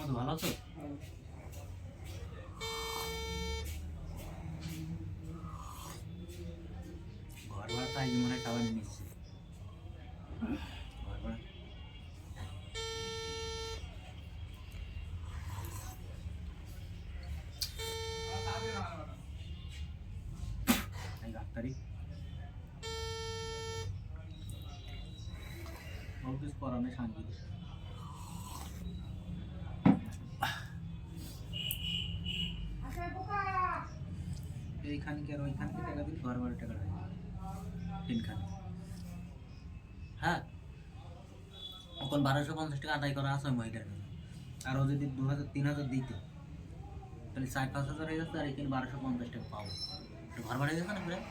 মধু ভালো আছো? ঘর তাই মনে হয় খাবার নিচ্ছে। ঘর ভাড়া ডাক্তারি। অফিস করানো শান্তি এইখানকে আর ওইখানকে টাকা দিলে ঘর ভাড়া টাকা লাগে তিনখানে। হ্যাঁ? এখন বারোশো পঞ্চাশ টাকা আদায় করা আছে মহিলার জন্য আর ও যদি দু হাজার, তিন হাজার দিত, তাহলে চার, পাঁচ হাজার হয়ে যাচ্ছে আর এখানে বারোশো পঞ্চাশ টাকা পাবো। একটু ঘর ভাড়া গেছে না প্রায়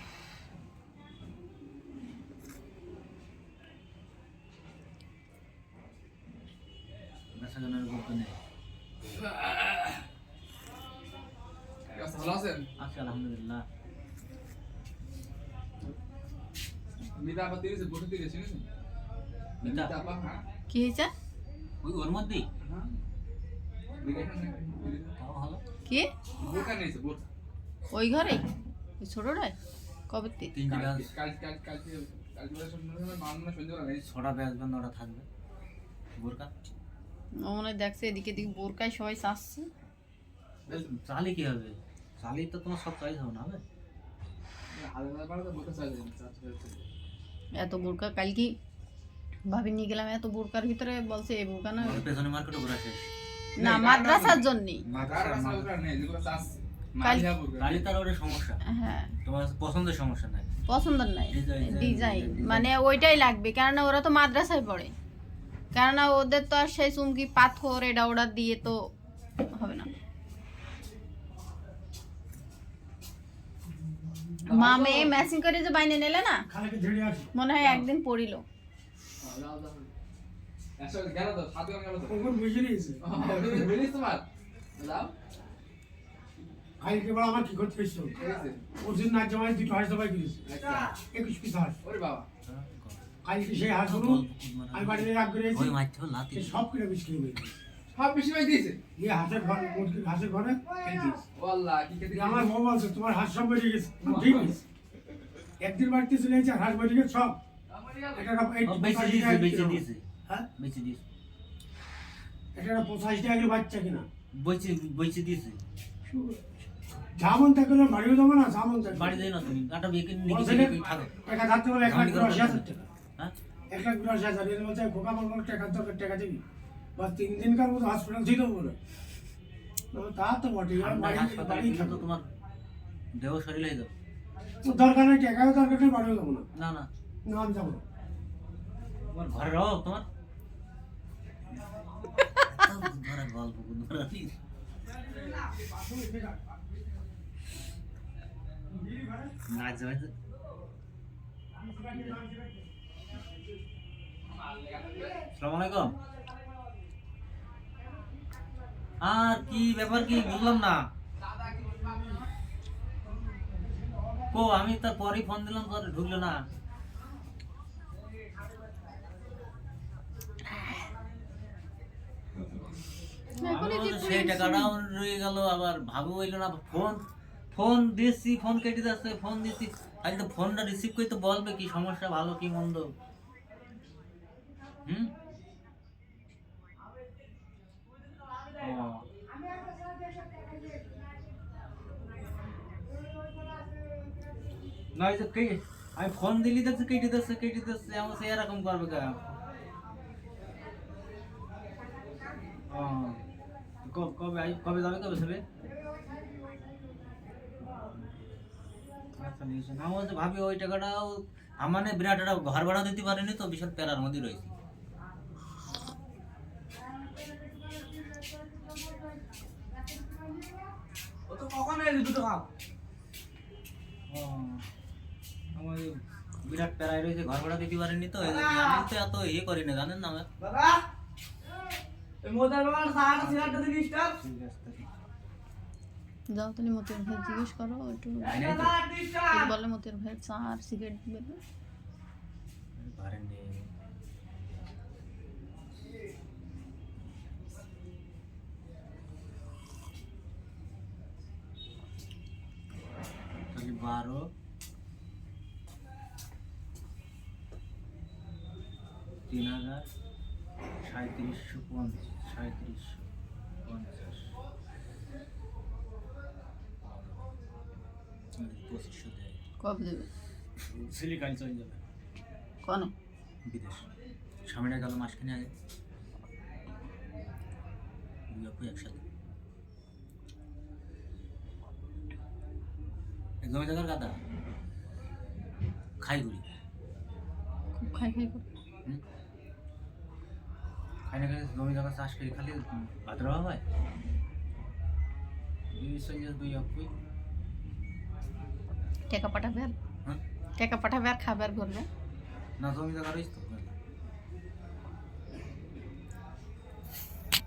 বেচা কেনার গল্প নেই। ভালো আছেন? আচ্ছা আলহামদুলিল্লাহ। মিতা আপা তিরিশে বসে তিরিশে শুনেছেন মিতা? মিতা আপা হ্যাঁ? কি হয়েছে? ওই ওর মধ্যেই? হ্যাঁ। বিদেশে তাও ভালো? কি? বোরকা নিয়েছে বোরকা ওই ঘরেই ওই ছোটটাই কবে ছটা থাকবে। বোরকা? ও মনে হয় দেখছে এদিকে দিকে বোরকায় সবাই চাচ্ছে। চালি কি হবে? চালি তো তোমার সব চয়েস হবে না হবে এত বোরকা কাল কি ভাবি নিয়ে গেলাম এত বোরকার ভিতরে বলছে এই বোরকা না। পেছনে মার্কেটে ঘোরা শেষ না মাদ্রাসার সমস্যা। হ্যাঁ। তোমার নাই। পছন্দের নাই। Design, ডিজাইন মানে ওইটাই লাগবে কেননা ওরা তো মাদ্রাসায় পড়ে। কেননা ওদের তো আর সেই চুমকি পাথর এটা ওটা দিয়ে তো হবে না। মা মেয়ে ম্যাচিং করে যে বাইনে নিলে না মনে হয় একদিন পড়িল। কালকে বড় আমার কি করতে ওর জন্য আজ দুটো হাঁস দবাই কিনেছে একুশ পিস হাঁস ওরে বাবা কালকে সেই হাঁসগুলো আমি বাড়িতে করে সব কিলো সব বেশি ভাই দিয়েছে। দিয়ে হাঁসের ঘর মুরগির হাঁসের ঘরে ওয়াল্লাহ কি খেতে আমার বউ তোমার হাঁস সব বেরিয়ে গেছে। ঠিক আছে। একদিন বাড়িতে চলে গেছে হাঁস বেরিয়ে গেছে সব। এটা একটা এই ও বেচে পঁচাশি টাকা বেচে কিলো। দিয়েছে। হ্যাঁ? বেচে দিয়েছে। এটা একটা পঁচাশি টাকা করে বাচ্চা কিনা। বেচে বেচে দিয়েছে। জামন থাকলে বাড়িও যাব না জামন থাকলে বাড়ি যাই না তুমি কাটা বিয়ে নিয়ে বলছে গেছে যে, থাকো। টাকা থাকতে বলে এক লাখ দশ হাজার টাকা। হ্যাঁ? এক লাখ দশ হাজার বলছে খোকা বলব টাকা দরকার টাকা দিবি। বা তিন দিনকার মতো হসপিটাল ছিল বলে। তা তো বটে বাড়ি তো তোমার দেহ শরীর হয়ে যাবে দরকার নেই টাকাও দরকার নেই বাড়িও যাব না? না না। না আমি যাব না। তোমার ঘরে রও তোমার? ধরা গল্প ধরা নাচ যাবে তো। আর কি ব্যাপার কি বুঝলাম না। কো আমি তার পরেই ফোন দিলাম তোর ঢুকলো না। সেই রয়ে গেল আবার ভাবু হইল না ফোন ফোন দিচ্ছি ফোন কেটে যাচ্ছে ফোন দিচ্ছি আজ তো ফোনটা রিসিভ করে তো বলবে কি সমস্যা ভালো কি মন্দ। হুম ও। না এই কে- আমি ফোন দিলি দেখছি কেটে দিচ্ছে কেটে দিচ্ছে আমার সে এরকম করবে কে কবে কবে যাবে কবে নিশ্চয় না বলছে ভাবি ওই টাকাটাও আমার বিরাট একটা ঘর ভাড়া দিতে পারেনি তো বিশাল প্যারার মধ্যে রয়েছে। ও তো কখন এলি দুটো খাও আমার বিরাট প্যারাই রয়েছে ঘর ভাড়া দিতে পারেনি তো আমি তো এত ইয়ে করি না জানেন না আমার বাবা মোদার বাবার সাহাটা সিগারটা দিবি স্টার যাও তুমি মতির ভাই জিজ্ঞেস করো একটু বলে মতির ভাই চা আর সিগারেট দেবে বারো তিন হাজার সাঁত্রিশশো পঞ্চাশ সাঁত্রিশশো পঞ্চাশ। পঁচিশশো দেয় কবে দেবে? সিলিকাল চলে যাবে। কনে? বিদেশ। স্বামীরা গেল মাসখানে আগে। দুই আপু একসাথে। জমি গাদা খাই খুব খাই খাই করে। হুম? খাই না খাই জমি জায়গা চাষ করি খালি ভাতের অভাব হয় এই সঙ্গে দুই আপুই টাকা পাঠাবে আর হ্যাঁ টাকা পাঠাবে আর খাবে আর ঘুরবে না জমি জায়গা রয়েছে তো